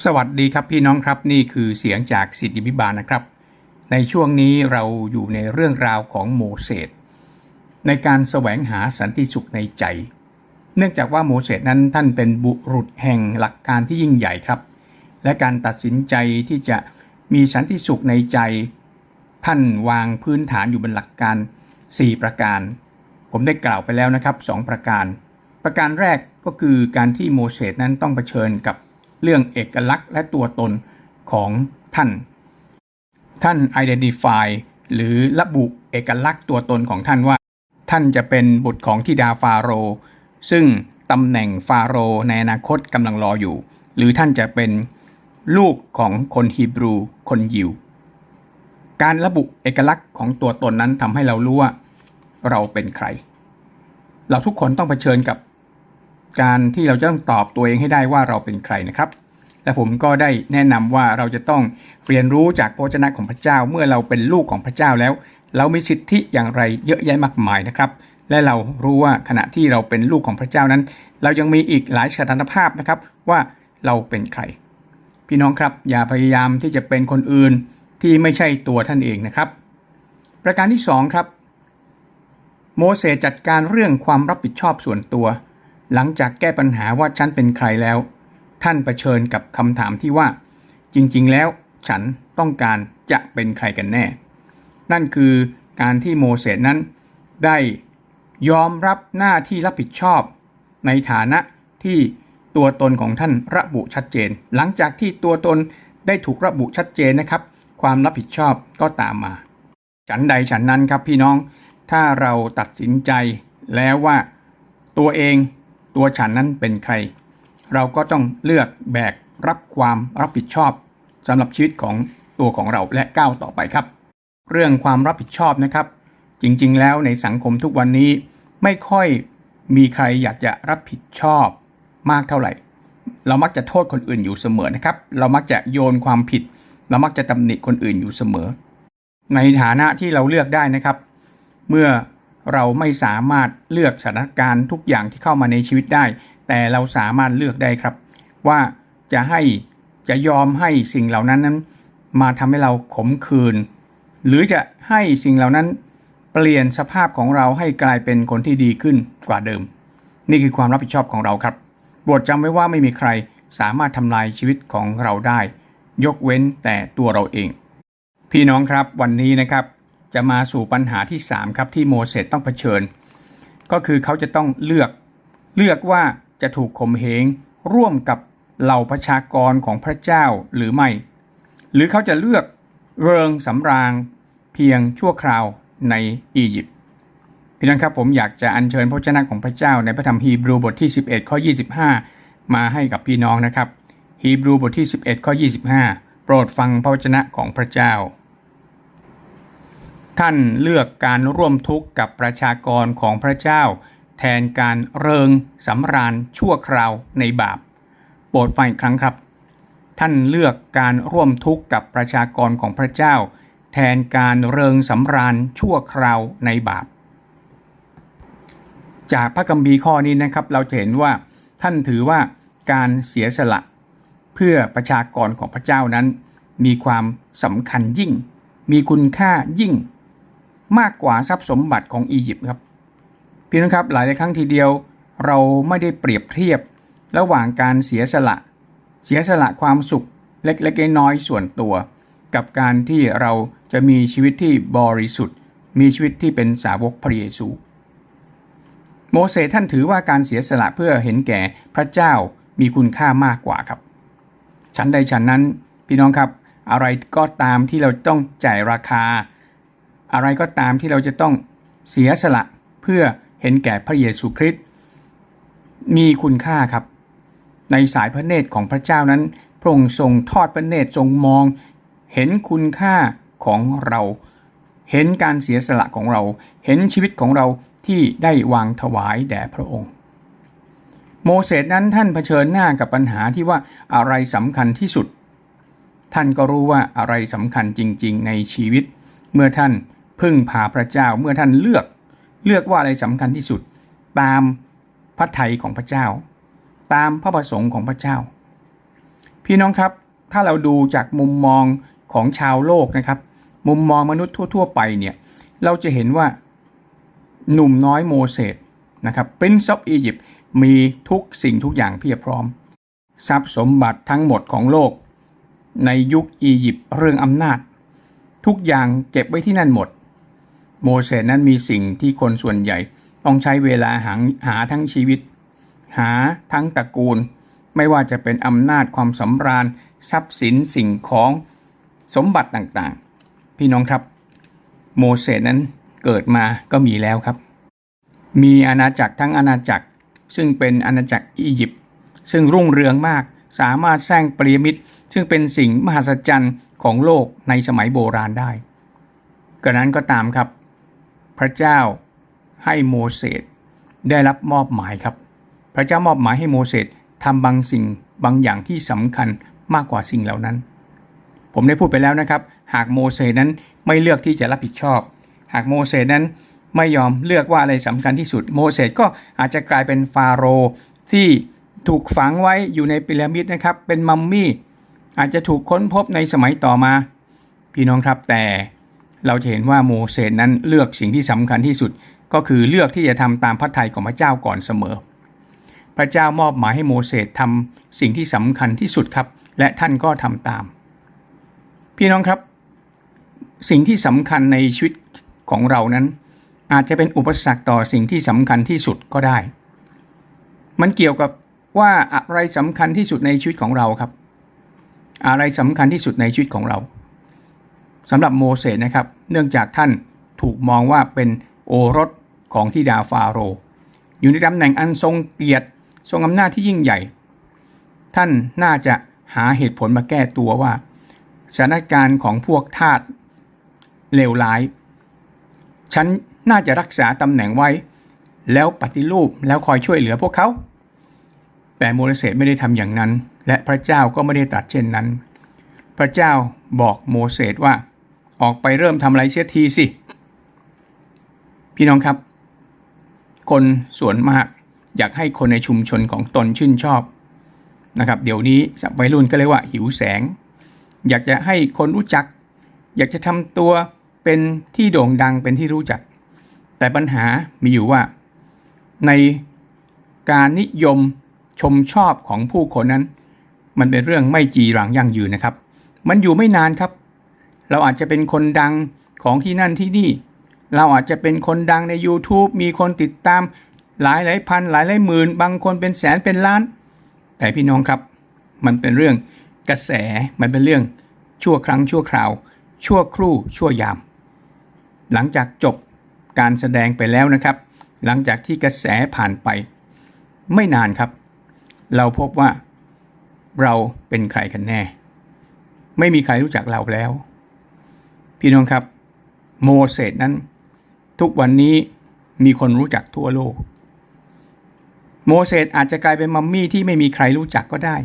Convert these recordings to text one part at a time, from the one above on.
สวัสดีครับพี่น้องครับนี่คือเสียงจากสิทธิพิบาลนะครับ ในช่วงนี้เราอยู่ในเรื่องราวของโมเสสในการแสวงหาสันติสุขในใจ เนื่องจากว่าโมเสสนั้นท่านเป็นบุรุษแห่งหลักการที่ยิ่งใหญ่ครับ และการตัดสินใจที่จะมีสันติสุขในใจ ท่านวางพื้นฐานอยู่บนหลักการ 4 ประการ ผมได้กล่าวไปแล้วนะครับ 2 ประการ ประการแรกก็คือการที่โมเสสนั้นต้องเผชิญกับ เรื่องเอกลักษณ์และตัวตนของท่าน ท่าน identify หรือระบุเอกลักษณ์ตัวตนของท่านว่า ท่านจะเป็นบุตรของธิดาฟาโรห์ซึ่งตำแหน่งฟาโรห์ในอนาคตกำลังรออยู่ หรือท่านจะเป็นลูกของคนฮีบรู คนยิว การระบุเอกลักษณ์ของตัวตนนั้นทำให้เรารู้ว่า เราเป็นใคร เราทุกคนต้องเผชิญกับ การที่เราจะต้องตอบตัวเองให้ได้ว่าเราเป็นใครนะครับ และผมก็ได้แนะนำว่าเราจะต้องเรียนรู้จากพระวจนะของพระเจ้า เมื่อเราเป็นลูกของพระเจ้าแล้ว เรามีสิทธิอย่างไรเยอะแยะมากมายนะครับ และเรารู้ว่าขณะที่เราเป็นลูกของพระเจ้านั้น เรายังมีอีกหลายสถานภาพนะครับว่าเราเป็นใคร พี่น้องครับอย่าพยายามที่จะเป็นคนอื่นที่ไม่ใช่ตัวท่านเองนะครับ ประการที่สองครับ โมเสสจัดการเรื่องความรับผิดชอบส่วนตัว หลังจากแก้ปัญหาว่าฉันเป็นใครแล้ว ท่านเผชิญกับคำถามที่ว่า จริงๆ แล้วฉันต้องการจะเป็นใครกันแน่ นั่นคือการที่โมเสสนั้น ได้ยอมรับหน้าที่รับผิดชอบ ในฐานะที่ตัวตนของท่านระบุชัดเจน หลังจากที่ตัวตนได้ถูกระบุชัดเจนนะครับ ความรับผิดชอบก็ตามมา ฉันใดฉันนั้นครับพี่น้อง ถ้าเราตัดสินใจแล้วว่าตัวเอง ตัวฉันนั้นเป็นใคร เราก็ต้องเลือกแบกรับความรับผิดชอบสำหรับชีวิตของตัวของเราและก้าวต่อไปครับ เรื่องความรับผิดชอบนะครับ จริงๆ แล้วในสังคมทุกวันนี้ไม่ค่อยมีใครอยากจะรับผิดชอบมากเท่าไหร่ เรามักจะโทษคนอื่นอยู่เสมอนะครับ เรามักจะโยนความผิด เรามักจะตำหนิคนอื่นอยู่เสมอ ในฐานะที่เราเลือกได้นะครับ เมื่อ เราไม่สามารถเลือกสถานการณ์ทุกอย่างที่เข้ามาในชีวิตได้ แต่เราสามารถเลือกได้ครับ ว่าจะให้จะยอมให้สิ่งเหล่านั้นนั้น มาทำให้เราขมขื่นหรือจะให้สิ่งเหล่านั้น เปลี่ยนสภาพของเราให้กลายเป็นคนที่ดีขึ้นกว่าเดิม นี่คือความรับผิดชอบของเราครับโปรดจำไว้ว่าไม่มีใครสามารถทำลายชีวิตของเราได้ ยกเว้นแต่ตัวเราเอง พี่น้องครับวันนี้นะครับ จะมาสู่ปัญหาที่ 3 ครับที่โมเสสต้องเผชิญ ก็คือเขาจะต้องเลือกเลือกว่าจะถูกข่มเหงร่วมกับเหล่าประชากรของพระเจ้าหรือไม่ หรือเขาจะเลือกเริงสำราญเพียงชั่วคราวในอียิปต์พี่น้องครับผมอยากจะอัญเชิญพระเจ้าของพระเจ้าในพระธรรมฮีบรูบทที่ 11 ข้อ 25 มาให้กับพี่น้องนะครับฮีบรูบทที่ 11 ข้อ 25 โปรดฟังพระวจนะของพระเจ้า ท่านเลือกการร่วมทุกข์กับประชากรของพระเจ้า แทนการเริงสำราญชั่วคราวในบาป โปรดฟังอีกครั้งครับ ท่านเลือกการร่วมทุกข์กับประชากรของพระเจ้า แทนการเริงสำราญชั่วคราวในบาป จากพระคัมภีข้อนี้นะครับ เราจะเห็นว่า ท่านถือว่าการเสียสละ เพื่อประชากรของพระเจ้านั้น มีความสำคัญยิ่ง มีคุณค่ายิ่ง มากกว่าทรัพย์สมบัติของอียิปต์ครับพี่น้องครับหลายๆครั้งทีเดียวเราไม่ได้เปรียบเทียบ ระหว่างการเสียสละ เสียสละความสุขเล็กๆน้อยๆส่วนตัว กับการที่เราจะมีชีวิตที่บริสุทธิ์ มีชีวิตที่เป็นสาวกพระเยซู โมเสสท่านถือว่าการเสียสละเพื่อเห็นแก่พระเจ้ามีคุณค่ามากกว่าครับ ฉันใดฉันนั้นพี่น้องครับ อะไรก็ตามที่เราต้องจ่ายราคา อะไรก็ตามที่เราจะต้องเสียสละเพื่อเห็นแก่พระเยซูคริสต์มีคุณค่าครับ ในสายพระเนตรของพระเจ้านั้นพระองค์ทรงทอดพระเนตรทรงมอง เห็นคุณค่าของเรา เห็นการเสียสละของเรา เห็นชีวิตของเราที่ได้วางถวายแด่พระองค์ โมเสสนั้นท่านเผชิญหน้ากับปัญหาที่ว่าอะไรสำคัญที่สุด ท่านก็รู้ว่าอะไรสำคัญจริง ๆ ในชีวิต เมื่อท่าน พึ่งพาพระเจ้าเมื่อท่านเลือกเลือกว่าอะไรสำคัญที่สุด ตามพระทัยของพระเจ้า ตามพระประสงค์ของพระเจ้า พี่น้องครับถ้าเราดูจากมุมมองของชาวโลกนะครับ มุมมองมนุษย์ทั่ว ๆ ไปเนี่ยเราจะเห็นว่าหนุ่มน้อยโมเสสนะครับ Prince of Egypt มีทุกสิ่งทุกอย่างเพียบพร้อม ทรัพย์สมบัติทั้งหมดของโลก ในยุคอียิปต์เรื่องอำนาจ ทุกอย่างเก็บไว้ที่นั่นหมด โมเสสนั้นมีสิ่งที่คนส่วนใหญ่ ต้องใช้เวลาหาหาทั้งชีวิต หาทั้งตระกูล ไม่ว่าจะเป็นอำนาจความสำราญ ทรัพย์สินสิ่งของสมบัติต่างๆ พี่น้องครับ โมเสสนั้นเกิดมาก็มีแล้วครับ มีอาณาจักรทั้งอาณาจักร ซึ่งเป็นอาณาจักรอียิปต์ซึ่งรุ่งเรืองมากสามารถสร้างปรีมิตซึ่งเป็นสิ่งมหัศจรรย์ของโลกในสมัยโบราณได้กระนั้นก็ตามครับ ระเจ้าให้โมเสสได้รับมอบหมายครับ พระเจ้ามอบหมายให้โมเสสทำบางสิ่งบางอย่างที่สำคัญมากกว่าสิ่งเหล่านั้น ผมได้พูดไปแล้วนะครับ หากโมเสสนั้นไม่เลือกที่จะรับผิดชอบ หากโมเสสนั้นไม่ยอมเลือกว่าอะไรสำคัญที่สุด โมเสสก็อาจจะกลายเป็นฟาโรห์ที่ถูกฝังไว้อยู่ในพีระมิดนะครับ เป็นมัมมี่ อาจจะถูกค้นพบในสมัยต่อมา พี่น้องครับแต่ เราจะเห็นว่าโมเสสนั้นเลือกสิ่งที่สำคัญที่สุด ก็คือเลือกที่จะทำตามพระทัยของพระเจ้าก่อนเสมอ พระเจ้ามอบหมายให้โมเสสทำสิ่งที่สำคัญที่สุดครับ และท่านก็ทำตาม พี่น้องครับ สิ่งที่สำคัญในชีวิตของเรานั้น อาจจะเป็นอุปสรรคต่อสิ่งที่สำคัญที่สุดก็ได้ มันเกี่ยวกับว่าอะไรสำคัญที่สุดในชีวิตของเราครับ อะไรสำคัญที่สุดในชีวิตของเรา สำหรับโมเสสนะครับ เนื่องจากท่านถูกมองว่าเป็นโอรสของทิดาฟาโรห์อยู่ในตำแหน่งอันทรงเกียรติทรงอำนาจที่ยิ่งใหญ่ ท่านน่าจะหาเหตุผลมาแก้ตัวว่าสถานการณ์ของพวกทาสเลวร้าย ฉันน่าจะรักษาตำแหน่งไว้ แล้วปฏิรูปแล้วคอยช่วยเหลือพวกเขา แต่โมเสสไม่ได้ทำอย่างนั้น และพระเจ้าก็ไม่ได้ตรัสเช่นนั้น พระเจ้าบอกโมเสสว่า ออกไปเริ่มทำอะไรเสียทีสิ พี่น้องครับ คนส่วนมากอยากให้คนในชุมชนของตนชื่นชอบนะครับ เดี๋ยวนี้สับวัยรุ่นก็เรียกว่าหิวแสง อยากจะให้คนรู้จัก อยากจะทำตัวเป็นที่โด่งดังเป็นที่รู้จัก แต่ปัญหามีอยู่ว่า ในการนิยมชมชอบของผู้คนนั้น มันเป็นเรื่องไม่จีรังยั่งยืนนะครับ มันอยู่ไม่นานครับ เราอาจจะเป็นคนดังของที่นั่นที่นี่ เราอาจจะเป็นคนดังใน YouTube มีคนติดตามหลายหลายพันหลายหลายหมื่น บางคนเป็นแสนเป็นล้าน แต่พี่น้องครับ มันเป็นเรื่องกระแสมันเป็นเรื่องชั่วครั้งชั่วคราว ชั่วครู่ชั่วยาม หลังจากจบการแสดงไปแล้วนะครับ หลังจากที่กระแสผ่านไป ไม่นานครับ เราพบว่าเราเป็นใครกันแน่ ไม่มีใครรู้จักเราแล้ว พี่น้องครับ โมเสสนั้น ทุกวันนี้มีคนรู้จักทั่วโลก โมเสสอาจจะกลายเป็นมัมมี่ที่ไม่มีใครรู้จักก็ได้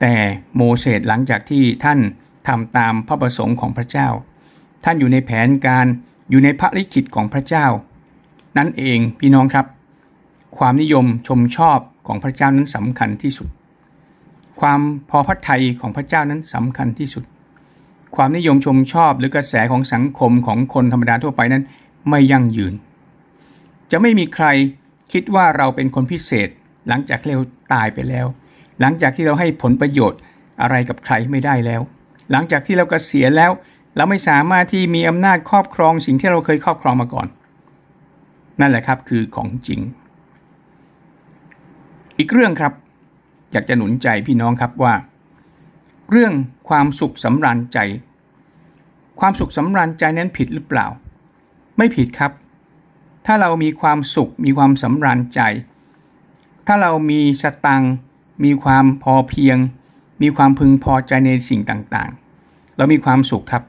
แต่โมเสสหลังจากที่ท่านทำตามพระประสงค์ของพระเจ้า ท่านอยู่ในแผนการอยู่ในพระลิขิตของพระเจ้า นั่นเองพี่น้องครับ ความนิยมชมชอบของพระเจ้านั้นสำคัญที่สุด ความพอพระทัยของพระเจ้านั้นสำคัญที่สุด ความนิยมชมชอบหรือกระแสของสังคมของคนธรรมดาทั่วไปนั้น ไม่ยั่งยืน จะไม่มีใครคิดว่าเราเป็นคนพิเศษ หลังจากเราตายไปแล้ว หลังจากที่เราให้ผลประโยชน์อะไรกับใครไม่ได้แล้ว หลังจากที่เรากเกษียณแล้ว เราไม่สามารถที่มีอำนาจครอบครองสิ่งที่เราเคยครอบครองมาก่อน นั่นแหละครับคือของจริง อีกเรื่องครับ อยากจะหนุนใจพี่น้องครับว่า เรื่องความสุขสำราญใจ ความสุขสำราญใจนั้นผิดหรือเปล่า ไม่ผิดครับ ถ้าเรามีความสุขมีความสำราญใจ ถ้าเรามีสตังมีความพอเพียง มีความพึงพอใจในสิ่งต่างๆ เรามีความสุขครับ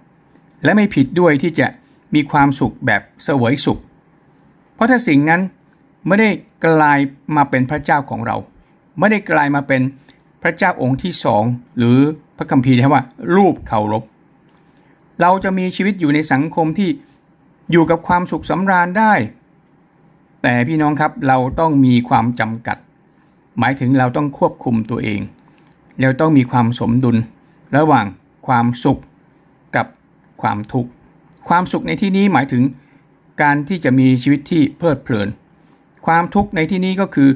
และไม่ผิดด้วยที่จะมีความสุขแบบเสวยสุข เพราะถ้าสิ่งนั้นไม่ได้กลายมาเป็นพระเจ้าของเรา ไม่ได้กลายมาเป็นพระเจ้าองค์ที่สองหรือ ระคัมภีร์ใช้ว่า รูปเคารพ เราจะมีชีวิตอยู่ในสังคมที่อยู่กับความสุขสำราญได้ แต่พี่น้องครับเราต้องมีความจำกัด หมายถึงเราต้องควบคุมตัวเอง แล้วต้องมีความสมดุล ระหว่างความสุขกับความทุกข์ ความสุขในที่นี้หมายถึงการที่จะมีชีวิตที่เพลิดเพลิน ความทุกข์ในที่นี้ก็คือ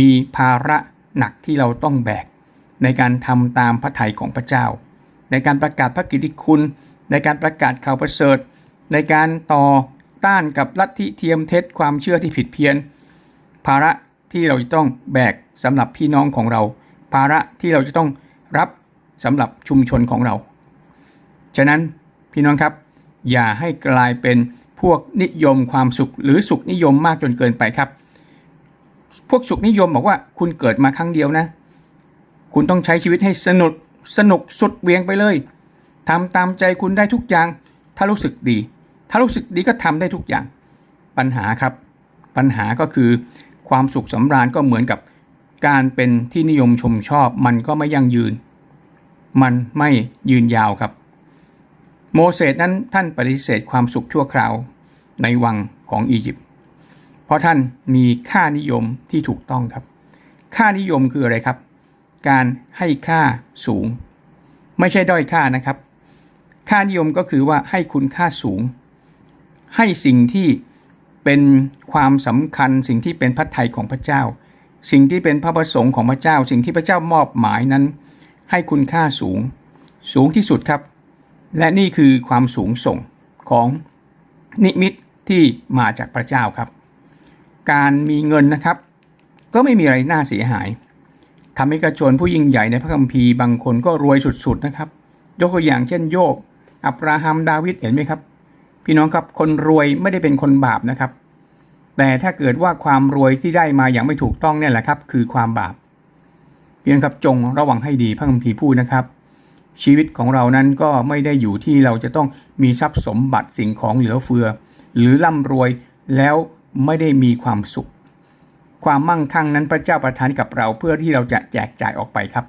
มีภาระหนักที่เราต้องแบก ในการทำตามพระทัยของพระเจ้า ในการประกาศพระกิตติคุณ ในการประกาศข่าวประเสริฐ ในการต่อต้านกับลัทธิเทียมเท็จความเชื่อที่ผิดเพี้ยน ภาระที่เราจะต้องแบกสำหรับพี่น้องของเรา ภาระที่เราจะต้องรับสำหรับชุมชนของเรา ฉะนั้นพี่น้องครับ อย่าให้กลายเป็นพวกนิยมความสุขหรือสุขนิยมมากจนเกินไปครับ พวกสุขนิยมบอกว่าคุณเกิดมาครั้งเดียวนะ คุณต้องใช้ชีวิตให้สนุกสนุกสุดเวียงไปเลยทำตามใจคุณได้ทุกอย่าง ถ้ารู้สึกดี ถ้ารู้สึกดีก็ทำได้ทุกอย่าง ปัญหาครับ ปัญหาก็คือความสุขสำราญก็เหมือนกับการเป็นที่นิยมชมชอบ มันก็ไม่ยั่งยืน มันไม่ยืนยาวครับ โมเสสนั้นท่านปฏิเสธความสุขชั่วคราวในวังของอียิปต์เพราะท่านมีค่านิยมที่ถูกต้องครับ ค่านิยมคืออะไรครับ การให้ค่าสูง ไม่ใช่ด้อยค่านะครับ ค่านิยมก็คือว่าให้คุณค่าสูง ให้สิ่งที่เป็นความสำคัญสิ่งที่เป็นพระทัยของพระเจ้า สิ่งที่เป็นพระประสงค์ของพระเจ้า สิ่งที่พระเจ้ามอบหมายนั้น ให้คุณค่าสูง สูงที่สุดครับ และนี่คือความสูงส่งของนิมิตที่มาจากพระเจ้าครับ การมีเงินนะครับ ก็ไม่มีอะไรน่าเสียหาย ทำให้กระชนผู้ยิ่งใหญ่ในพระคัมภีร์บางคนก็รวยสุดๆนะครับ ยกตัวอย่างเช่นโยบ อับราฮัม ดาวิด เห็นไหมครับ พี่น้องครับ คนรวยไม่ได้เป็นคนบาปนะครับ แต่ถ้าเกิดว่าความรวยที่ได้มาอย่างไม่ถูกต้องเนี่ยแหละครับ คือความบาป พี่น้องครับจงระวังให้ดีพระคัมภีร์พูดนะครับ ชีวิตของเรานั้นก็ไม่ได้อยู่ที่เราจะต้องมีทรัพย์สมบัติสิ่งของเหลือเฟือ หรือร่ำรวยแล้วไม่ได้มีความสุข ความมั่งคั่งนั้นพระเจ้าประทานกับเราเพื่อที่เราจะแจกจ่ายออกไปครับ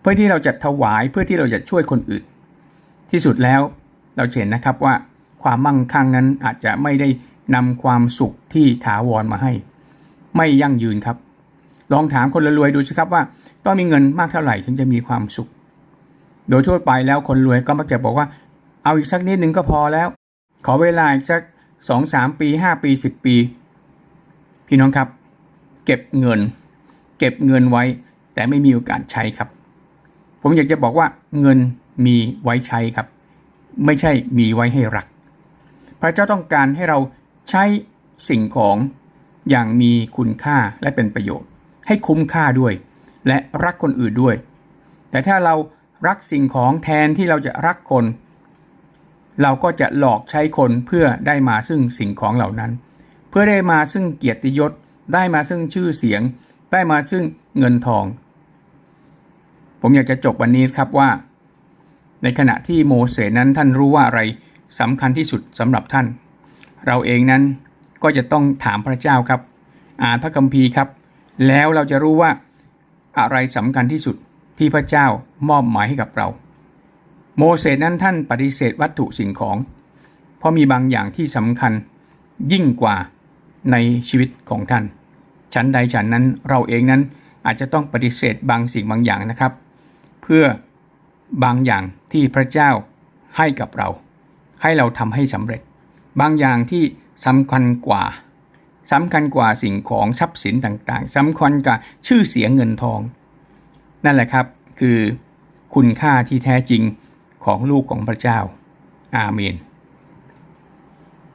เพื่อที่เราจะถวายเพื่อที่เราจะช่วยคนอื่น ที่สุดแล้วเราเห็นนะครับว่าความมั่งคั่งนั้นอาจจะไม่ได้นำความสุขที่ถาวรมาให้ ไม่ยั่งยืนครับ ลองถามคนรวยดูสิครับว่า ต้องมีเงินมากเท่าไหร่ถึงจะมีความสุข โดยทั่วไปแล้วคนรวยก็มักจะบอกว่า เอาอีกสักนิดนึงก็พอแล้ว ขอเวลาอีกสักสองสามปีห้าปีสิบปี พี่น้องครับ เก็บเงิน เก็บเงินไว้ แต่ไม่มีโอกาสใช้ครับ ผมอยากจะบอกว่าเงินมีไว้ใช้ครับ ไม่ใช่มีไว้ให้รัก พระเจ้าต้องการให้เราใช้สิ่งของอย่างมีคุณค่าและเป็นประโยชน์ ให้คุ้มค่าด้วย และรักคนอื่นด้วย แต่ถ้าเรารักสิ่งของแทนที่เราจะรักคน เราก็จะหลอกใช้คนเพื่อได้มาซึ่งสิ่งของเหล่านั้น เพื่อได้มาซึ่งเกียรติยศ ได้มาซึ่งชื่อเสียง ได้มาซึ่งเงินทอง ผมอยากจะจบวันนี้ครับว่า ในขณะที่โมเสสนั้นท่านรู้ว่าอะไรสำคัญที่สุดสำหรับท่าน เราเองนั้นก็จะต้องถามพระเจ้าครับ อ่านพระคัมภีร์ครับ แล้วเราจะรู้ว่าอะไรสำคัญที่สุดที่พระเจ้ามอบหมายให้กับเรา โมเสสนั้นท่านปฏิเสธวัตถุสิ่งของ เพราะมีบางอย่างที่สำคัญยิ่งกว่า ในชีวิตของท่านฉันใดฉันนั้นเราเองนั้นอาจจะต้องปฏิเสธบางสิ่งบางอย่างนะครับ เพื่อบางอย่างที่พระเจ้าให้กับเรา ให้เราทำให้สำเร็จ บางอย่างที่สำคัญกว่าสำคัญกว่าสิ่งของทรัพย์สินต่างๆสำคัญกว่าชื่อเสียงเงินทอง นั่นแหละครับคือคุณค่าที่แท้จริงของลูกของพระเจ้า อาเมน